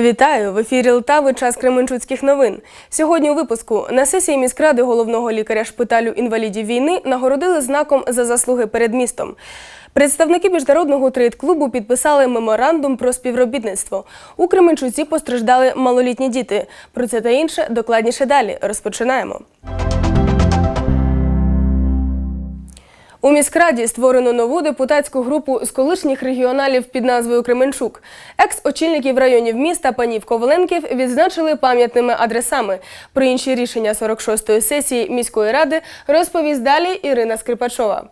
Вітаю в ефірі Лтави час Кременчуцьких новин. Сьогодні у випуску на сесії міськради головного лікаря шпиталю інвалідів війни нагородили знаком за заслуги перед містом. Представники міжнародного трейд-клубу підписали меморандум про співробітництво. У Кременчуці постраждали малолітні діти. Про це та інше докладніше далі. Розпочинаємо. У міськраді створено нову депутатську групу з колишніх регіоналів під назвою Кременчук. Екс-очільників районів міста панів Коваленків відзначили пам'ятними адресами. Про інші рішення 46-ї сесії міської ради розповість далі Ірина Скрипачова.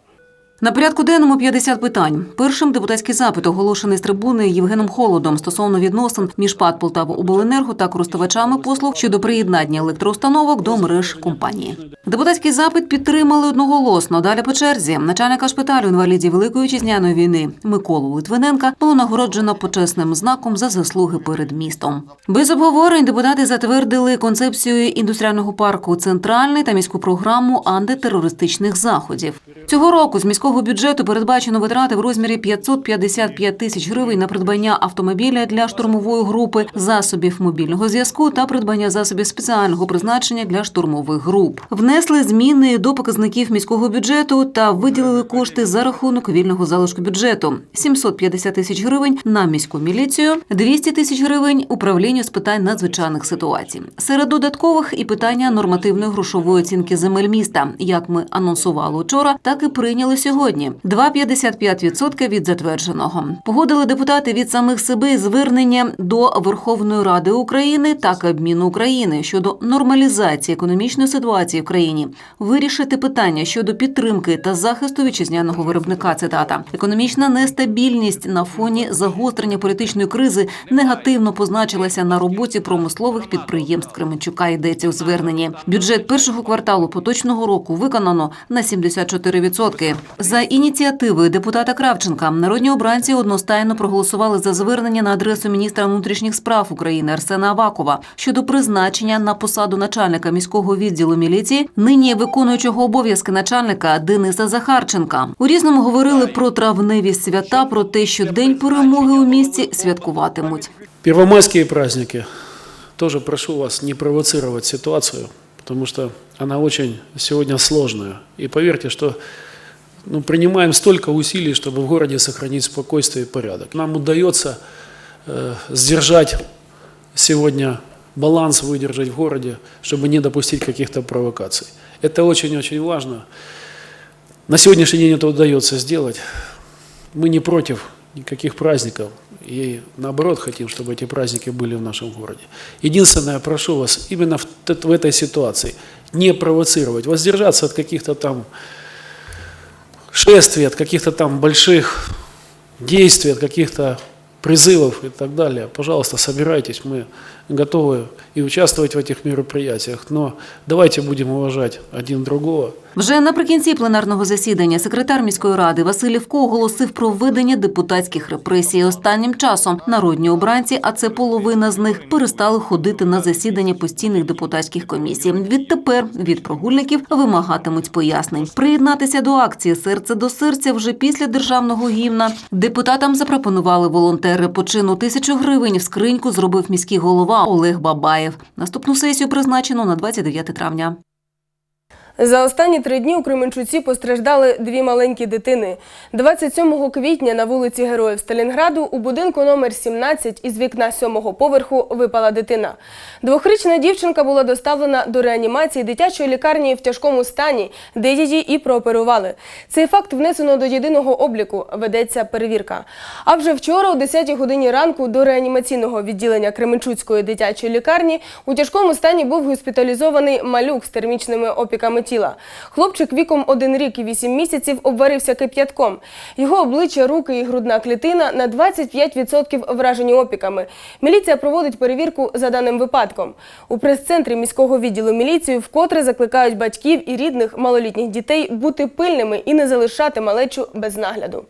На порядку денному 50 питань. Першим депутатський запит оголошений з трибуни Євгеном Холодом стосовно відносин між ПАД «Полтаваобленерго» та користувачами послуг щодо приєднання електроустановок до мереж компанії. Депутатський запит підтримали одноголосно. Далі по черзі начальника шпиталю інвалідів Великої вітчизняної війни Миколу Литвиненка було нагороджено почесним знаком за заслуги перед містом. Без обговорень депутати затвердили концепцію індустріального парку центральний та міську програму антитерористичних заходів. Цього року з міського бюджету передбачено витрати в розмірі 555 тисяч гривень на придбання автомобіля для штурмової групи, засобів мобільного зв'язку та придбання засобів спеціального призначення для штурмових груп. Внесли зміни до показників міського бюджету та виділили кошти за рахунок вільного залишку бюджету: 750 тисяч гривень на міську міліцію, 200 тисяч гривень управлінню з питань надзвичайних ситуацій. Серед додаткових і питання нормативної грошової оцінки земель міста, як ми анонсували вчора, так і прийняли сьогодні. 2,55% від затвердженого. Погодили депутати від самих себе звернення до Верховної Ради України та Кабміну України щодо нормалізації економічної ситуації в країні, вирішити питання щодо підтримки та захисту вітчизняного виробника. Цитата економічна нестабільність на фоні загострення політичної кризи негативно позначилася на роботі промислових підприємств Кременчука. Йдеться у зверненні. Бюджет першого кварталу поточного року виконано на 74%. За ініціативою депутата Кравченка народні обранці одностайно проголосували за звернення на адресу міністра внутрішніх справ України Арсена Авакова щодо призначення на посаду начальника міського відділу міліції, нині виконуючого обов'язки начальника Дениса Захарченка. У різному говорили про травневі свята, про те, що день перемоги у місті святкуватимуть. Первомайские праздники. Тоже прошу вас не провоцировать ситуацию, потому что она очень сегодня сложная. И поверьте, что ну, принимаем столько усилий, чтобы в городе сохранить спокойствие и порядок. Нам удается э, сдержать сегодня баланс, выдержать в городе, чтобы не допустить каких-то провокаций. Это очень-очень важно. На сегодняшний день это удается сделать. Мы не против никаких праздников. И наоборот хотим, чтобы эти праздники были в нашем городе. Единственное, прошу вас, именно в, в этой ситуации не провоцировать, воздержаться от каких-то там шествий, от каких-то там больших действий, от каких-то призывов и так далее. Пожалуйста, собирайтесь, мы готовы и участвовать в этих мероприятиях. Но давайте будем уважать один другого. Вже наприкінці пленарного засідання секретар міської ради Василь Лівко оголосив про введення депутатських репресій. Останнім часом народні обранці, а це половина з них, перестали ходити на засідання постійних депутатських комісій. Відтепер від прогульників вимагатимуть пояснень. Приєднатися до акції Серце до серця вже після державного гімна. Депутатам запропонували волонтери почину тисячу гривень. В скриньку зробив міський голова Олег Бабаєв. Наступну сесію призначено на 29 травня. За останні три дні у Кременчуці постраждали дві маленькі дитини. 27 квітня на вулиці Героїв Сталінграду у будинку номер 17 із вікна сьомого поверху випала дитина. Двохрічна дівчинка була доставлена до реанімації дитячої лікарні в тяжкому стані, де її і прооперували. Цей факт внесено до єдиного обліку, ведеться перевірка. А вже вчора, о 10 годині ранку, до реанімаційного відділення Кременчуцької дитячої лікарні у тяжкому стані був госпіталізований малюк з термічними опіками тіла. Хлопчик віком 1 рік і 8 місяців обварився кип'ятком. Його обличчя, руки і грудна клітина на 25% вражені опіками. Міліція проводить перевірку за даним випадком. У прес-центрі міського відділу міліції вкотре закликають батьків і рідних малолітніх дітей бути пильними і не залишати малечу без нагляду.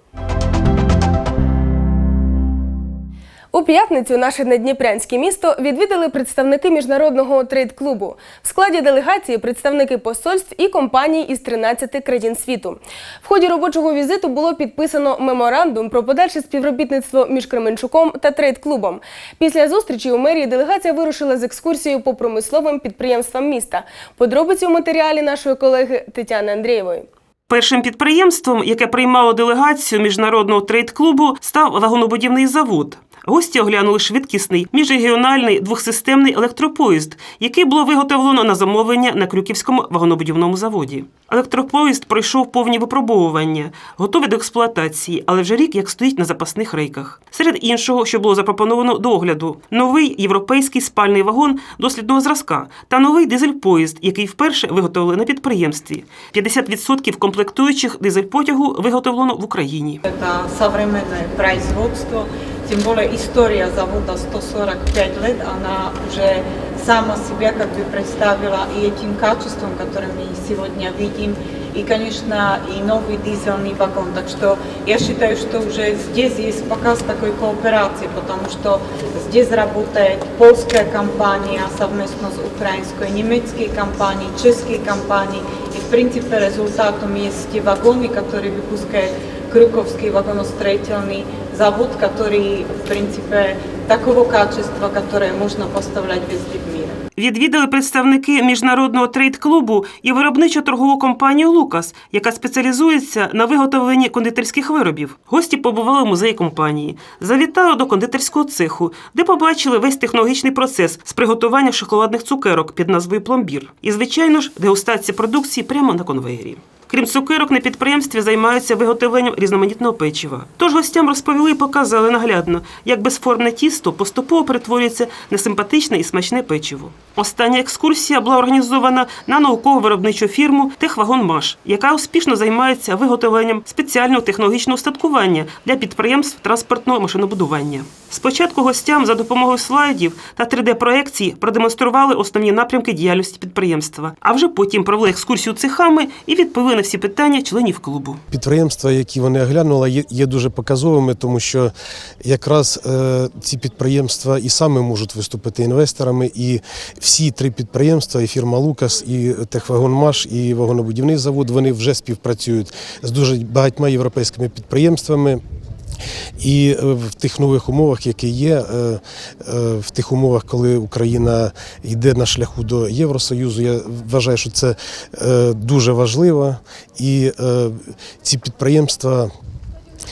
У п'ятницю наше надніпрянське місто відвідали представники міжнародного трейд-клубу. В складі делегації представники посольств і компаній із 13 країн світу. В ході робочого візиту було підписано меморандум про подальше співробітництво між Кременчуком та трейд-клубом. Після зустрічі у мерії делегація вирушила з екскурсією по промисловим підприємствам міста. Подробиці у матеріалі нашої колеги Тетяни Андрієвої. Першим підприємством, яке приймало делегацію міжнародного трейд-клубу, став вагонобудівний завод. Гості оглянули швидкісний міжрегіональний двохсистемний електропоїзд, який було виготовлено на замовлення на Крюківському вагонобудівному заводі. Електропоїзд пройшов повні випробовування, готовий до експлуатації, але вже рік як стоїть на запасних рейках. Серед іншого, що було запропоновано до огляду, новий європейський спальний вагон дослідного зразка та новий дизель-поїзд, який вперше виготовили на підприємстві. 50% комплектуючих дизель-потягу виготовлено в Україні. Это современное производство, тем более история завода 145 лет, она уже сама себя как бы представила и этим качеством, которое мы сегодня видим, и, конечно, и новый дизельный вагон. Так что я считаю, что уже здесь есть показ такой кооперации, потому что здесь работает польская компания совместно с украинской, немецкой компанией, чешской компанией. И, в принципе, результатом есть те вагоны, которые выпускает Крюковский вагоностроительный завод, который, в принципе, такого качества, которое можно поставлять везде в мире. Відвідали представники міжнародного трейд-клубу і виробничу торгову компанію Лукас, яка спеціалізується на виготовленні кондитерських виробів. Гості побували в музеї компанії, завітали до кондитерського цеху, де побачили весь технологічний процес з приготування шоколадних цукерок під назвою пломбір. І, звичайно ж, дегустація продукції прямо на конвеєрі. Крім цукерок, на підприємстві займаються виготовленням різноманітного печива. Тож гостям розповіли і показали наглядно, як безформне тісто поступово перетворюється на симпатичне і смачне печиво. Остання екскурсія була організована на науково-виробничу фірму Техвагонмаш, яка успішно займається виготовленням спеціального технологічного устаткування для підприємств транспортного машинобудування. Спочатку гостям за допомогою слайдів та 3D-проекцій продемонстрували основні напрямки діяльності підприємства, а вже потім провели екскурсію цехами і відповіли на всі питання членів клубу. Підприємства, які вони оглянули, є, дуже показовими, тому що якраз е, ці підприємства і саме можуть виступити інвесторами. І всі три підприємства, і фірма Лукас, і Техвагонмаш, і вагонобудівний завод, вони вже співпрацюють з дуже багатьма європейськими підприємствами. І е, в тих нових умовах, які є, е, е, в тих умовах, коли Україна йде на шляху до Євросоюзу, я вважаю, що це дуже важливо. І ці підприємства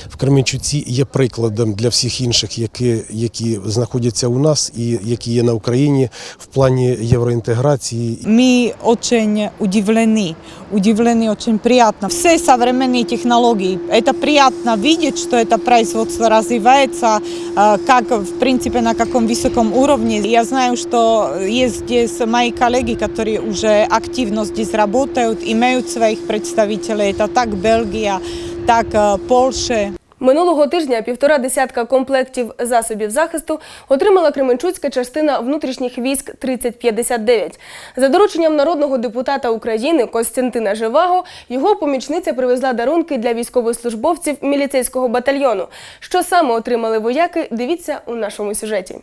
в Кременчуці є прикладом для всіх інших, які, які знаходяться у нас і які є на Україні в плані євроінтеграції Мы очень удивлены, удивлены очень приятно. Все современные технологии, это приятно видеть, что это производство развивается, э, как в принципе на каком высоком уровне. Я знаю, что есть здесь мои коллеги, которые уже активно здесь работают, имеют своих представителей. Это так Бельгия, так э, Польша. Минулого тижня півтора десятка комплектів засобів захисту отримала Кременчуцька частина внутрішніх військ 3059. За дорученням народного депутата України Костянтина Живаго його помічниця привезла дарунки для військовослужбовців міліцейського батальйону. Що саме отримали вояки, дивіться у нашому сюжеті.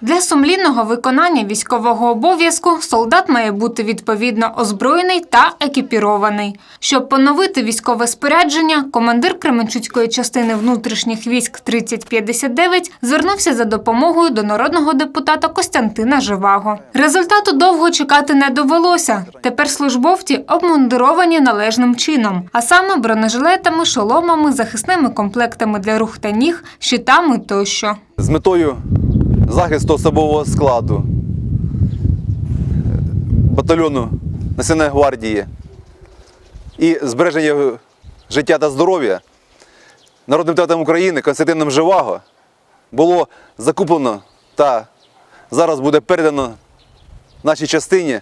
Для сумлінного виконання військового обов'язку солдат має бути відповідно озброєний та екіпірований. Щоб поновити військове спорядження, командир Кременчуцької частини внутрішніх військ 3059 звернувся за допомогою до народного депутата Костянтина Живаго. Результату довго чекати не довелося. Тепер службовці обмундировані належним чином, а саме бронежилетами, шоломами, захисними комплектами для рук та ніг, щитами тощо. з метою захисту особового складу батальйону Національної гвардії і збереження життя та здоров'я народним депутатом України Константином Живаго було закуплено та зараз буде передано нашій частині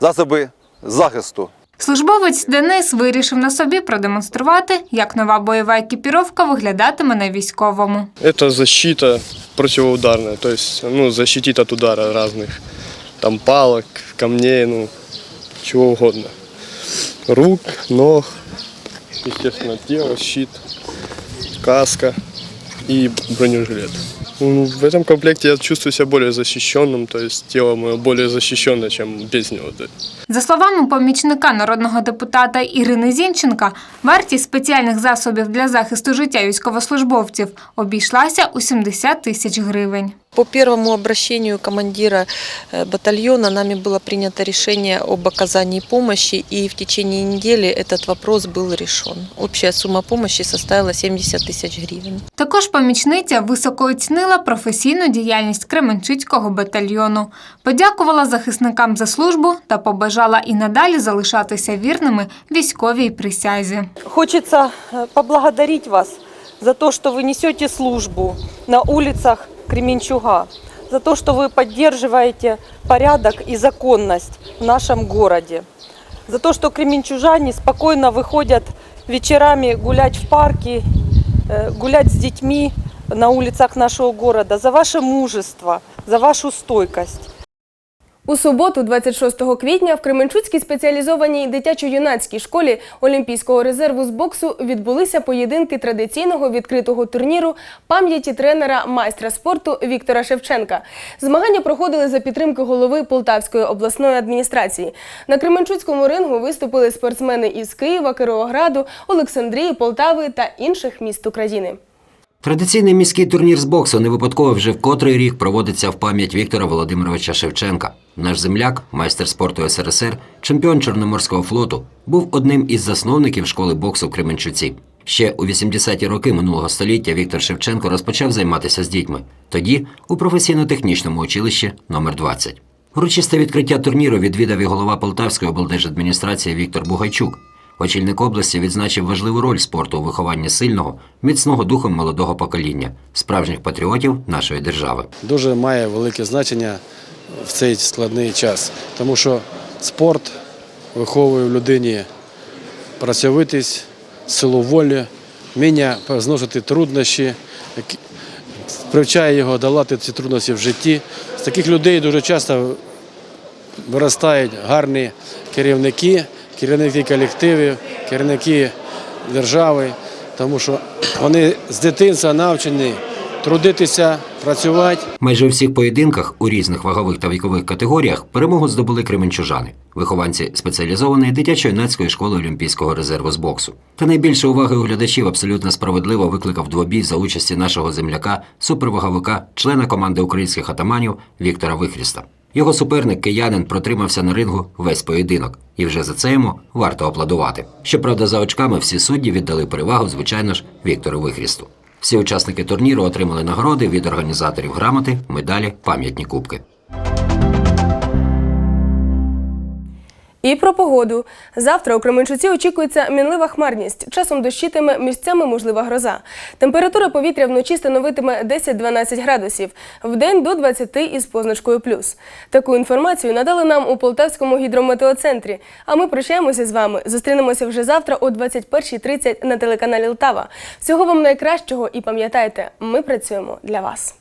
засоби захисту. Службовець Денис вирішив на собі продемонструвати, як нова бойова екіпіровка виглядатиме на військовому. Это защита противоударная, то есть ну, защитит от удара разных там палок, камней, ну, чего угодно. Рук, ног, тело, щит, каска и бронежилет. В этом комплекте я чувствую себя более защищенным, то есть тело мое более защищенное, чем без него. За словами помічника народного депутата Ірини Зінченка, вартість спеціальних засобів для захисту життя військовослужбовців обійшлася у 70 тисяч гривень. По первому обращению командира э, батальона нами было принято решение об оказании помощи, и в течение недели этот вопрос был решен. Общая сумма помощи составила 70 тысяч гривен. Також помічниця високо оцінила професійну діяльність Кременчуцького батальйону, подякувала захисникам за службу та побажала і надалі залишатися вірними військовій присязі. Хочется э, поблагодарить вас за то, что вы несете службу на улицах Кременчуга, за то, что вы поддерживаете порядок и законность в нашем городе, за то, что кременчужане спокойно выходят вечерами гулять в парке, э, гулять с детьми на улицах нашего города, за ваше мужество, за вашу стойкость. У суботу, 26 квітня, в Кременчуцькій спеціалізованій дитячо-юнацькій школі Олімпійського резерву з боксу відбулися поєдинки традиційного відкритого турніру пам'яті тренера майстра спорту Віктора Шевченка. Змагання проходили за підтримки голови Полтавської обласної адміністрації. На Кременчуцькому рингу виступили спортсмени із Києва, Кировограду, Олександрії, Полтави та інших міст України. Традиційний міський турнір з боксу не випадково вже в котрий рік проводиться в пам'ять Віктора Володимировича Шевченка. Наш земляк, майстер спорту СРСР, чемпіон Чорноморського флоту, був одним із засновників школи боксу в Кременчуці. Ще у 80-ті роки минулого століття Віктор Шевченко розпочав займатися з дітьми. Тоді у професійно-технічному училищі номер 20 Урочисте відкриття турніру відвідав і голова Полтавської облдержадміністрації Віктор Бугайчук. Очільник області відзначив важливу роль спорту у вихованні сильного, міцного духом молодого покоління, справжніх патріотів нашої держави. Дуже має велике значення в цей складний час, тому що спорт виховує в людині працьовитість, силу волі, вміння зносити труднощі, привчає його долати ці труднощі в житті. З таких людей дуже часто виростають гарні керівники, керівники колективів, керівники держави, тому що вони з дитинства навчені трудитися, працювати. Майже у всіх поєдинках у різних вагових та вікових категоріях перемогу здобули кременчужани, вихованці спеціалізованої дитячо-юнацької школи Олімпійського резерву з боксу. Та найбільше уваги у глядачів абсолютно справедливо викликав двобій за участі нашого земляка, суперваговика, члена команди українських атаманів Віктора Вихріста. Його суперник киянин протримався на рингу весь поєдинок, і вже за це йому варто аплодувати. Щоправда, за очками всі судді віддали перевагу, звичайно ж, Віктору Вихрісту. Всі учасники турніру отримали нагороди від організаторів грамоти, медалі, пам'ятні кубки. І про погоду. Завтра у Кременчуці очікується мінлива хмарність. Часом дощитиме місцями можлива гроза. Температура повітря вночі становитиме 10-12 градусів, вдень до 20 із позначкою плюс. Таку інформацію надали нам у Полтавському гідрометеоцентрі. А ми прощаємося з вами. Зустрінемося вже завтра о 21.30 на телеканалі Лтава. Всього вам найкращого і пам'ятайте, ми працюємо для вас.